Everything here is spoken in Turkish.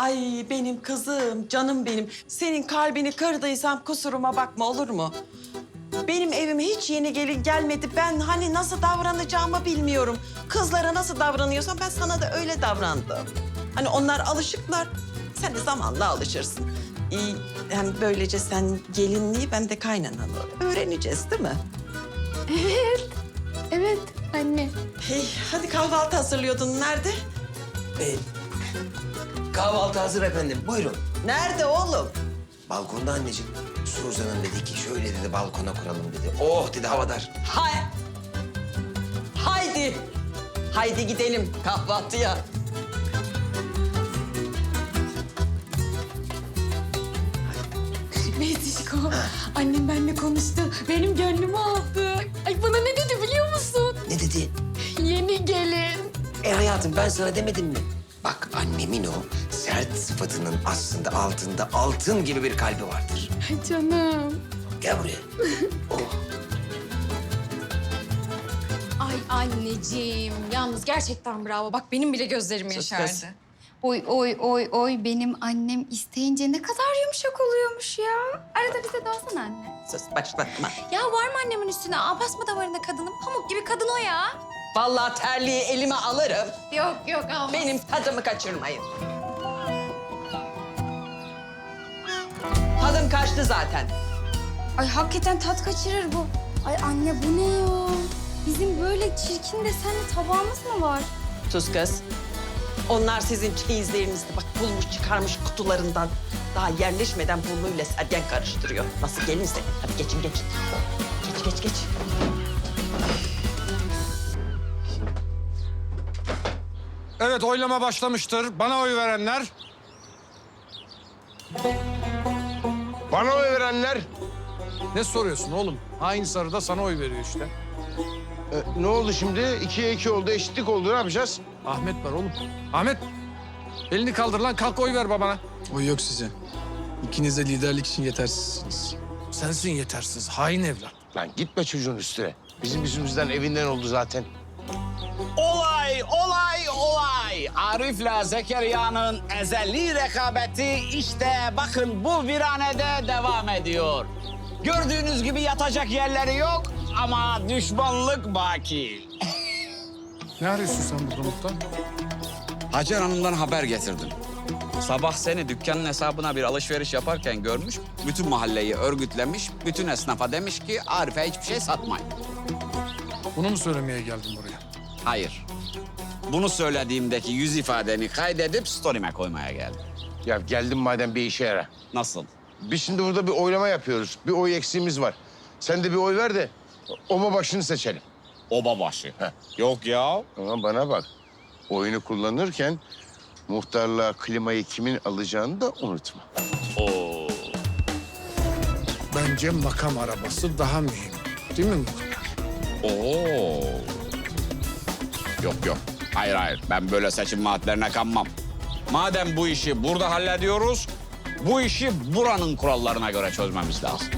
Ay benim kızım, canım benim. Senin kalbini kırdıysam kusuruma bakma olur mu? Benim evime hiç yeni gelin gelmedi. Ben hani nasıl davranacağımı bilmiyorum. Kızlara nasıl davranıyorsam ben sana da öyle davrandım. Hani onlar alışıklar. Sen de zamanla alışırsın. İyi, hem böylece sen gelinliği ben de kaynananı öğreneceğiz değil mi? Evet. Evet anne. Hey, hadi kahvaltı hazırlıyordun. Nerede? Ee, kahvaltı hazır efendim. Buyurun. Nerede oğlum? Balkonda anneciğim. Suzan'ın dedi ki şöyle dedi balkona kuralım dedi. Oh dedi havadar. Hay. Haydi. Haydi gidelim kahvaltıya. Mezişko. Annem benimle konuştu. Benim gönlümü aldı. Ay bana ne dedi biliyor musun? Ne dedi? Yeni gelin. E hayatım ben sana demedim mi? Bak annemin o sert sıfatının aslında altında altın gibi bir kalbi vardır. Ay canım. Gel buraya. Oh. Ay anneciğim. Yalnız gerçekten bravo. Bak benim bile gözlerim Sus yaşardı. kız. Oy oy oy oy benim annem isteyince ne kadar yumuşak oluyormuş ya. Arada bize de olsana anne. Sus başlatma. Ya var mı annemin üstüne? Aa, basma damarında kadının. Pamuk gibi kadın o ya. Vallahi terliği elime alırım. Yok yok ama. Benim tadımı kaçırmayın. Tadım kaçtı zaten. Ay hakikaten tat kaçırır bu. Ay anne bu ne ya? Bizim böyle çirkin desenli tabağımız mı var? Sus kız. Onlar sizin çeyizlerinizdi. Bak bulmuş çıkarmış kutularından. Daha yerleşmeden burnuyla sergen karıştırıyor. Nasıl gelinse. Hadi geçin geçin. Geç geç geç. Evet oylama başlamıştır. Bana oy verenler. Bana oy verenler Ne soruyorsun oğlum? Aynı sarıda sana oy veriyor işte. e, ne oldu şimdi? İkiye iki oldu, eşitlik oldu. Ne yapacağız? Ahmet var oğlum. Ahmet. Elini kaldır lan kalk oy ver babana. O yok size. İkiniz de liderlik için yetersizsiniz. Sensin yetersiz hain evlat. Lan gitme çocuğun üstüne. Bizim yüzümüzden evinden oldu zaten. Arif'le Zekeriya'nın ezelli rekabeti işte bakın bu viranede devam ediyor. Gördüğünüz gibi yatacak yerleri yok ama düşmanlık baki. Ne arıyorsun sen burada Muhtar? Hacer Hanım'dan haber getirdim. Sabah seni dükkanın hesabına bir alışveriş yaparken görmüş, bütün mahalleyi örgütlemiş, bütün esnafa demiş ki Arif'e hiçbir şey satmayın. Bunu mu söylemeye geldin buraya? Hayır. Bunu söylediğimdeki yüz ifadeni kaydedip story'me koymaya geldim. Ya geldim madem bir işe yara. Nasıl? Biz şimdi burada bir oylama yapıyoruz. Bir oy eksiğimiz var. Sen de bir oy ver de oma başını seçelim. Oba başı. Yok ya. Ama bana bak. Oyunu kullanırken muhtarlığa klimayı kimin alacağını da unutma. Oo. Bence makam arabası daha mühim. Değil mi Muhtar? Oo. Yok yok. Hayır hayır. Ben böyle seçim vaatlerine kanmam. Madem bu işi burada hallediyoruz, bu işi buranın kurallarına göre çözmemiz lazım.